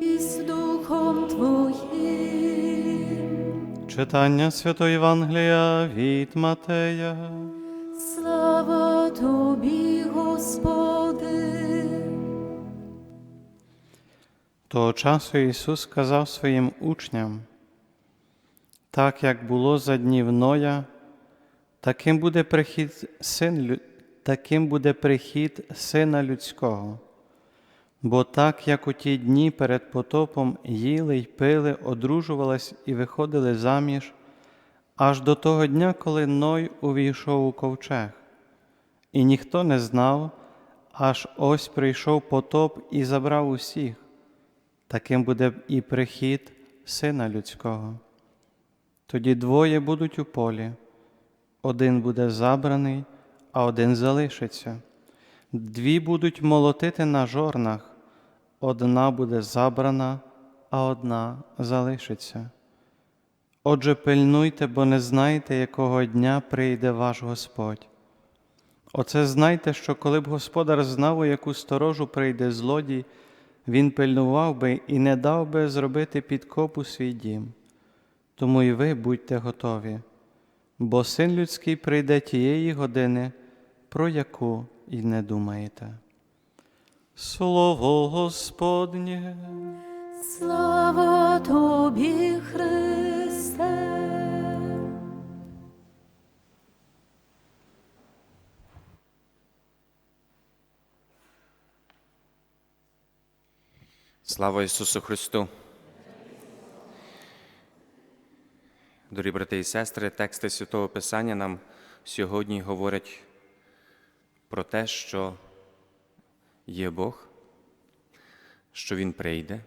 і з Духом Твоїм. Читання Святої Євангелія від Матея. Слава Тобі, Господи. Того часу Ісус сказав своїм учням, так як було за днів Ноя, таким буде прихід, син, таким буде прихід Сина Людського. Бо так, як у ті дні перед потопом їли й пили, одружувались і виходили заміж, аж до того дня, коли Ной увійшов у ковчег. І ніхто не знав, аж ось прийшов потоп і забрав усіх. Таким буде і прихід Сина Людського. Тоді двоє будуть у полі, один буде забраний, а один залишиться. Дві будуть молотити на жорнах, одна буде забрана, а одна залишиться. Отже, пильнуйте, бо не знаєте, якого дня прийде ваш Господь. Оце знайте, що коли б господар знав, у яку сторожу прийде злодій, він пильнував би і не дав би зробити підкопу свій дім. Тому і ви будьте готові, бо син людський прийде тієї години, про яку і не думаєте. Слово Господнє. Слава Тобі, Христе. Слава Ісусу Христу! Дорогі брати і сестри, тексти Святого Писання нам сьогодні говорять про те, що є Бог, що Він прийде,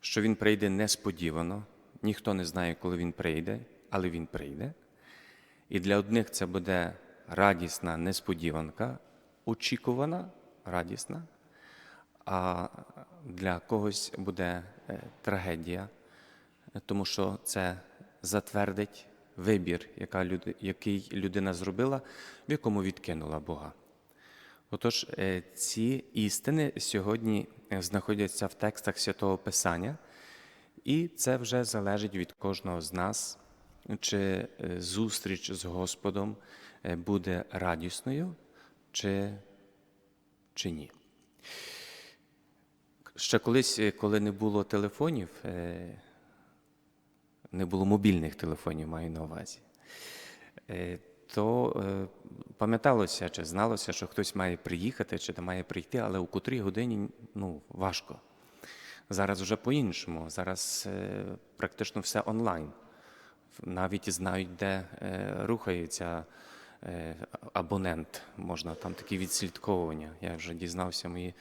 що Він прийде несподівано. Ніхто не знає, коли Він прийде, але Він прийде. І для одних це буде радісна несподіванка, очікувана, радісна, а для когось буде е, трагедія, тому що це затвердить вибір, який людина зробила, в якому відкинула Бога. Отож, е, ці істини сьогодні е, знаходяться в текстах Святого Писання, і це вже залежить від кожного з нас, чи е, зустріч з Господом буде радісною, чи, чи ні. Ще колись, коли не було телефонів, не було мобільних телефонів, маю на увазі, то е, пам'яталося чи зналося, що хтось має приїхати чи там має прийти, але у котрій годині ну, важко. Зараз вже по-іншому. Зараз е, практично все онлайн. Навіть знають, де е, рухається абонент. Можна там такі відслідковування. Я вже дізнався, мої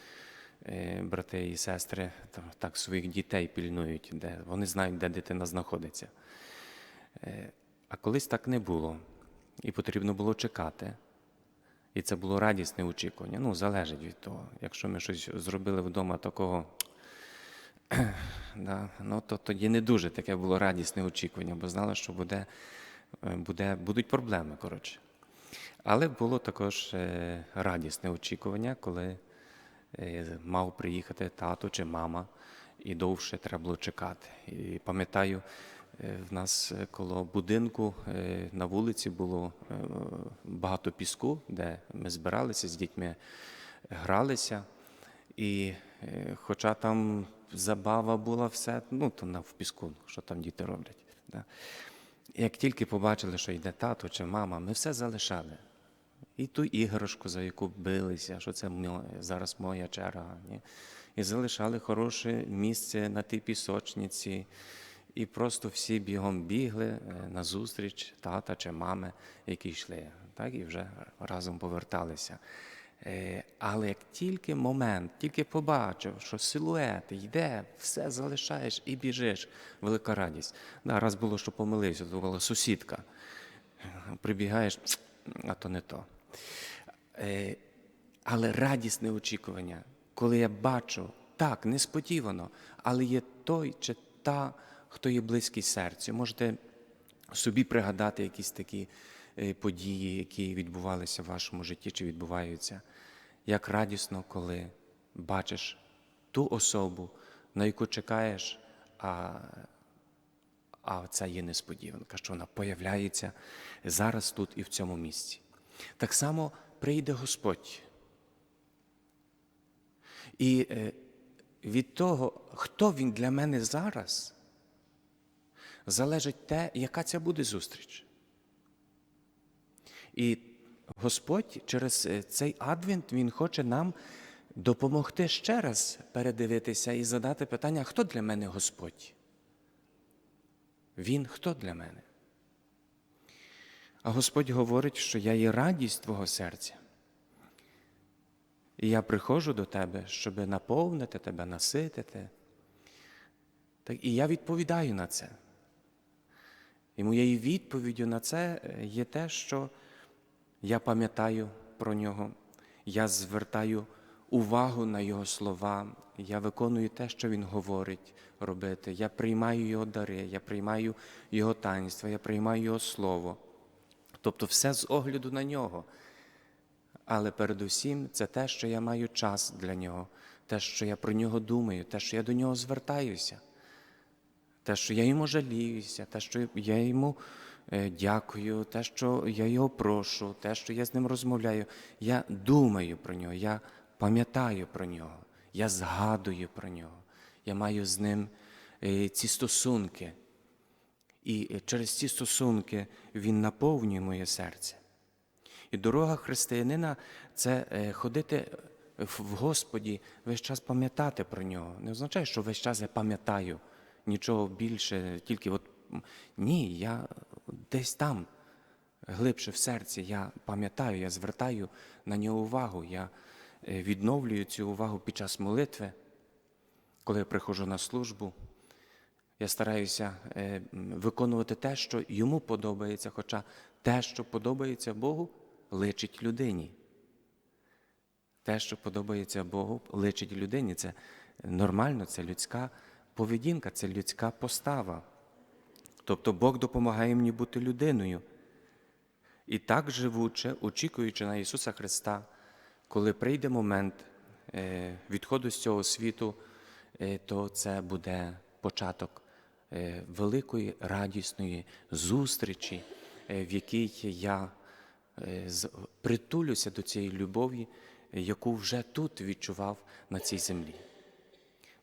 брати і сестри так своїх дітей пільнують, де вони знають, де дитина знаходиться. А колись так не було, і потрібно було чекати. І це було радісне очікування. Ну, залежить від того. Якщо ми щось зробили вдома такого, да, ну, то тоді не дуже таке було радісне очікування, бо знали, що буде, е, буде, будуть проблеми. коротше. Але було також е, радісне очікування, коли е, мав приїхати тато чи мама, і довше треба було чекати. І пам'ятаю, в нас е, коло будинку е, на вулиці було е, багато піску, де ми збиралися з дітьми, гралися. І е, хоча там забава була все, ну то на в піску, що там діти роблять. Да. Як тільки побачили, що йде тато чи мама, ми все залишали. І ту іграшку, за яку билися, що це зараз моя черга. Ні? І залишали хороше місце на тій пісочниці. І просто всі бігом бігли е, на зустріч тата чи мами, які йшли, так і вже разом поверталися. Е, Але як тільки момент, тільки побачив, що силует йде, все залишаєш і біжиш, велика радість. Да, раз було, що помилився, то була сусідка. Прибігаєш, а то не то. Е, Але радісне очікування, коли я бачу, так, несподівано, але є той чи та, хто є близький серцю. Можете собі пригадати якісь такі е, події, які відбувалися в вашому житті чи відбуваються. Як радісно, коли бачиш ту особу, на яку чекаєш, а, а це є несподіванка, що вона появляється зараз тут і в цьому місці. Так само прийде Господь. І е, від того, хто він для мене зараз, залежить те, яка це буде зустріч. І Господь через е, цей адвент Він хоче нам допомогти ще раз передивитися і задати питання, хто для мене Господь? Він хто для мене? А Господь говорить, що я є радість Твого серця. І я приходжу до тебе, щоб наповнити тебе, наситити. Так, і я відповідаю на це. І моєю відповіддю на це е, є те, що я пам'ятаю про нього, я звертаю увагу на його слова, я виконую те, що він говорить робити. Я приймаю його дари, я приймаю його таїнства, я приймаю його слово. Тобто все з огляду на нього. Але передусім це те, що я маю час для нього, те, що я про нього думаю, те, що я до нього звертаюся, те, що я йому жаліюся, те, що я йому е, дякую, те, що я його прошу, те, що я з ним розмовляю. Я думаю про нього, я пам'ятаю про нього, я згадую про нього, я маю з ним е, ці стосунки. І через ці стосунки він наповнює моє серце. І дорога християнина це е, ходити в Господі, весь час пам'ятати про нього. Не означає, що весь час я пам'ятаю нічого більше, тільки от ні, я десь там, глибше в серці, я пам'ятаю, я звертаю на нього увагу, я е, відновлюю цю увагу під час молитви, коли я приходжу на службу. Я стараюся е, виконувати те, що йому подобається, хоча те, що подобається Богу, личить людині. Те, що подобається Богу, личить людині. Це нормально, це людська поведінка, це людська постава. Тобто Бог допомагає мені бути людиною. І так живучи, очікуючи на Ісуса Христа, коли прийде момент е, відходу з цього світу, е, то це буде початок е, великої радісної зустрічі, в якій я притулюся до цієї любові, яку вже тут відчував на цій землі.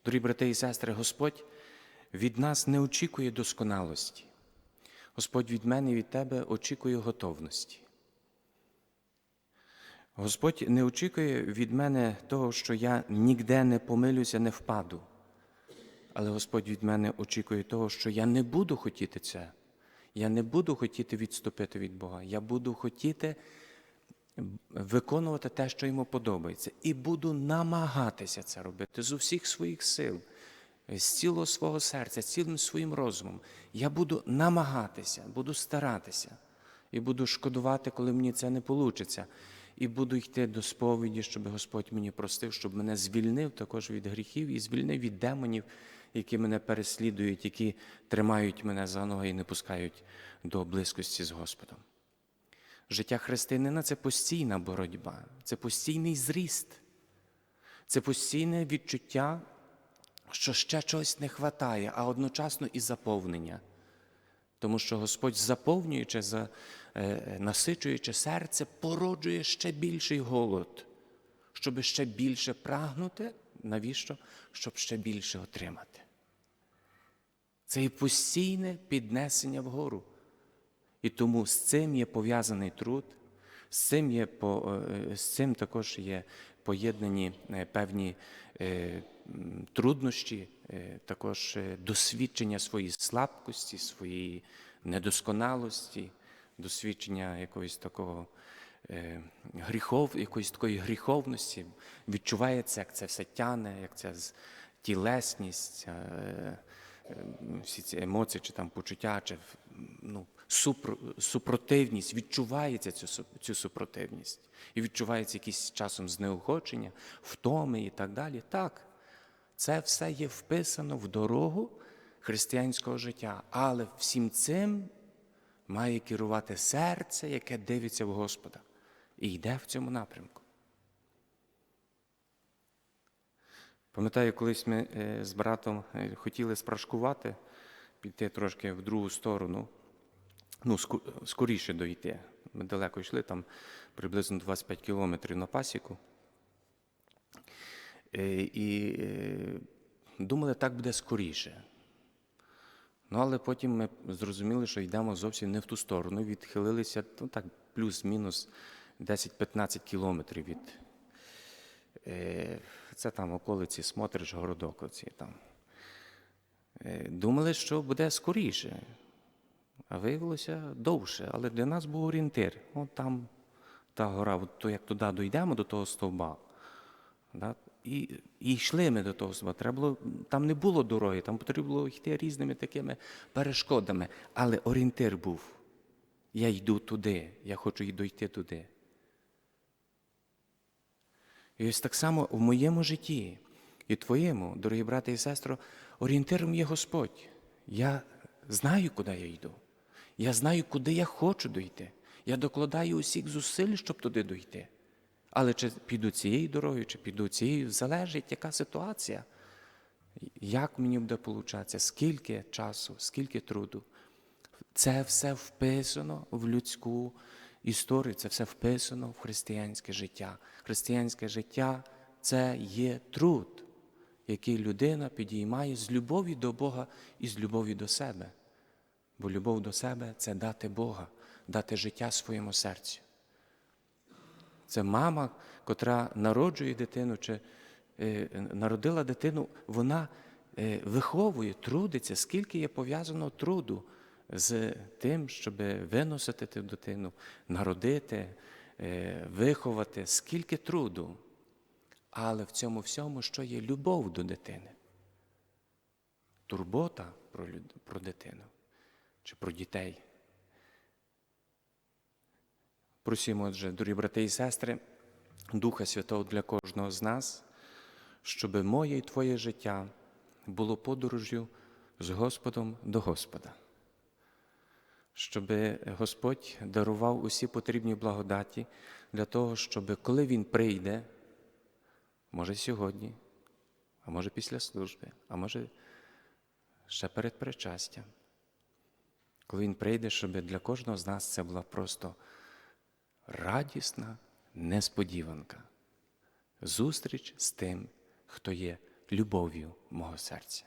Дорогі брати і сестри, Господь від нас не очікує досконалості. Господь від мене і від тебе очікує готовності. Господь не очікує від мене того, що я ніде не помилюся, не впаду. Але Господь від мене очікує того, що я не буду хотіти це. Я не буду хотіти відступити від Бога. Я буду хотіти виконувати те, що йому подобається, і буду намагатися це робити з усіх своїх сил, з цілого свого серця, цілим своїм розумом. Я буду намагатися, буду старатися і буду шкодувати, коли мені це не вийде. І буду йти до сповіді, щоб Господь мені простив, щоб мене звільнив також від гріхів і звільнив від демонів, які мене переслідують, які тримають мене за ноги і не пускають до близькості з Господом. Життя християнина це постійна боротьба, це постійний зріст, це постійне відчуття, що ще чогось не вистачає, а одночасно і заповнення. Тому що Господь, заповнюючи, е, насичуючи серце, породжує ще більший голод, щоб ще більше прагнути. Навіщо? Щоб ще більше отримати. Це і постійне піднесення вгору. І тому з цим є пов'язаний труд, з цим, є, е, з цим також є поєднані е, певні е, труднощі, також досвідчення своєї слабкості, своєї недосконалості, досвідчення якогось такого гріхов, якоїсь такої гріховності. Відчувається, як це все тяне, як ця тілесність. всі ці емоції, чи там почуття, чи ну, супротивність, відчувається цю, супротивність. І відчувається якісь часом знеохочення, втоми і так далі. Так, це все є вписано в дорогу християнського життя. Але всім цим має керувати серце, яке дивиться в Господа і йде в цьому напрямку. Пам'ятаю, колись ми е, з братом е, хотіли спрашкувати, піти трошки в другу сторону, ну, скоріше дойти. Ми далеко йшли, там приблизно 25 кілометрів на пасіку. Е, І е, думали, так буде скоріше. Ну, але потім ми зрозуміли, що йдемо зовсім не в ту сторону, відхилилися ну, так, плюс-мінус 10-15 кілометрів від. Е, Це там околиці Смотрич, городок там. Думали, що буде скоріше, а виявилося довше. Але для нас був орієнтир. От там та гора, от то як туди дійдемо до того стовба. Да? І, і йшли ми до того стовба. Треба було, там не було дороги, там потрібно було йти різними такими перешкодами. Але орієнтир був. Я йду туди, я хочу й дойти туди. І ось так само в моєму житті і твоєму, дорогі брати і сестри, орієнтиром є Господь. Я знаю, куди я йду. Я знаю, куди я хочу дойти. Я докладаю усіх зусиль, щоб туди дойти. Але чи піду цією дорогою, чи піду цією, залежить, яка ситуація. Як мені буде получатися, скільки часу, скільки труду. Це все вписано в людську історію, це все вписано в християнське життя. Християнське життя це є труд, який людина підіймає з любові до Бога і з любові до себе. Бо любов до себе це дати Бога, дати життя своєму серцю. Це мама, котра народжує дитину чи е, народила дитину, вона е, виховує, трудиться, скільки є пов'язано труду з тим, щоб виносити ту дитину, народити, е, виховати, скільки труду. Але в цьому всьому, що є любов до дитини, турбота про, люд- про дитину чи про дітей. Просимо, отже, дорогі брати і сестри, Духа Святого для кожного з нас, щоб моє і Твоє життя було подорожю з Господом до Господа, щоб Господь дарував усі потрібні благодаті для того, щоб коли Він прийде, може сьогодні, а може після служби, а може ще перед причастям, коли Він прийде, щоб для кожного з нас це була просто радісна несподіванка. Зустріч з тим, хто є любов'ю мого серця.